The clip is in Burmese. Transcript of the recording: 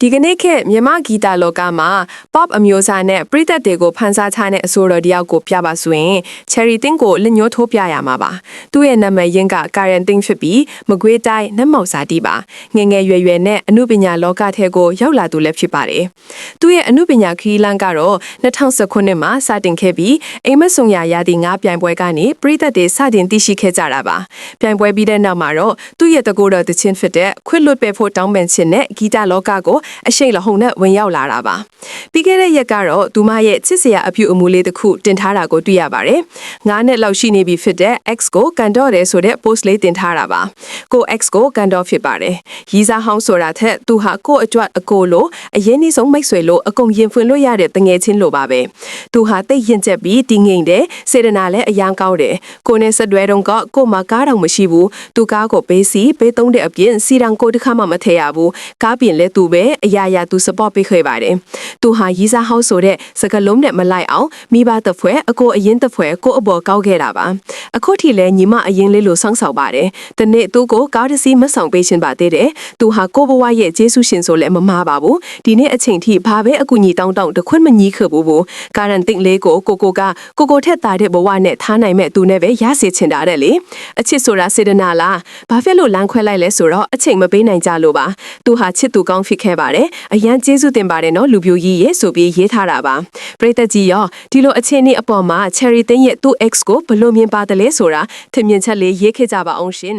ဒီကနေ့ခေတ်မြန်မာဂီတလောကမှာ pop အမျိုးအစားနဲ့ပြည်သက်တွေကိုဖန်ဆားချတဲ့အဆိုတော်တယောက်ကိုပြပါဆိုရင် Cherry Ting ကိုလက်ညှိုးထိုးပြရမှာပါသူ့ရဲ့နာမည်ရင်းက Karen Ting ဖြစ်ပြီးမကွေးတိုင်းနတ်မောက်စာတီးပါငယ်ငယ်ရွယ်ရွယ်နဲ့အမှုပညာလောကထဲကိုရောက်လာသူလည်းဖြစ်ပါတယ်သူ့ရဲ့အမှုပညာခရီးလမ်းကတော့2019ခုနှစ်မှာစတင်ခဲ့ပြီးအိမ်မက်ဆုံရရာသီငါးပြိုင်ပွဲကနေပြည်သက်တွေစတင်သိရှိခဲ့ကြတာပါပြိုင်ပွဲပြီးတဲ့နောက်မှာတော့သူ့ရဲ့တကူတော်တချင်းဖြစ်တဲ့ခွစ်လွတ်ပဲဖို့တောင်းပန်ခြင်းနဲ့ဂီတလောကကိုအရှိန်လဟုန်နဲ့ဝင်ရောက်လာတာပါပြီးခဲ့တဲ့ရက်ကတော့သူမရဲ့ချစ်စရာအပြုအမူလေးတစ်ခုတင်ထားတာကိုတွေ့ရပါတယ်ငါးနှစ်လောက်ရှိနေပြီဖြစ်တဲ့ X ကိုကန်တော့တယ်ဆိုတဲ့ post လေးတင်ထားတာပါကို X ကိုကန်တော့ဖြစ်ပါတယ်ရီးစားဟောင်းဆိုတာထက်သူဟာကိုအကြွတ်အကိုလိုအရင်နှီးဆုံးမိတ်ဆွေလိုအကုန်ရင်ဖွင့်လို့ရတဲ့တငယ်ချင်းလိုပါပဲသူဟာတိတ်ရင်ကျက်ပြီးတင်းငိမ့်တယ်စေတနာလည်းအယံကောင်းတယ်ကိုနဲ့ဆက်တွဲတော့ကကိုမကားတော့မရှိဘူးသူကားကိုပေးစီပေးသုံးတဲ့အပြင်စီရန်ကိုတစ်ခါမှမထည့်ရဘူးကားပြင်လဲသူပဲအရာရာသူ support ပေးခဲ့ပါတယ်သူဟာရီးစားဟောင်းဆိုတဲ့စကလုံးနဲ့မလိုက်အောင်မိဘတစ်ဖွဲအကိုအရင်တစ်ဖွဲကိုအပေါ်ကောက်ခဲ့တာပါအခုထိလဲညီမအရင်လေးလိုစောင့်ဆောင်ပါတယ်တနေ့သူ့ကိုကားတစ်စီးမဆောင်ပေးခြင်းပါသေးတယ်သူဟာကိုဘဝရဲ့ဂျေဆုရှင်ဆိုလည်းမမှားပါဘူးဒီနေ့အချိန်ထိဘာပဲအကူညီတောင်းတောင်းတခွန်းမကြီးခဲ့ဘူးဘူးကာရန်တင့်လေးကိုကိုကိုကကိုကိုထက်သားတဲ့ဘဝနဲ့ထားနိုင်မဲ့သူနဲ့ပဲရစေချင်တာတဲ့လေအချစ်ဆိုတာစေတနာလားဘာဖြစ်လို့လမ်းခွဲလိုက်လဲဆိုတော့အချိန်မပေးနိုင်ကြလို့ပါသူဟာချစ်သူကောင်းဖြစ်ခဲ့ပါတယ်အရန်ကျေးဇူးတင်ပါတယ်နော်လူပြိုကြီးရေဆိုပြီးရေးထားတာပါပရိသတ်ကြီးရောဒီလိုအခြေအနေအပေါ်မှာ Cherry သိန်းရဲ့သူ့ ex ကိုဘယ်လိုမြင်ပါသလဲဆိုတာထင်မြင်ချက်လေးရေးခဲ့ကြပါအောင်ရှင်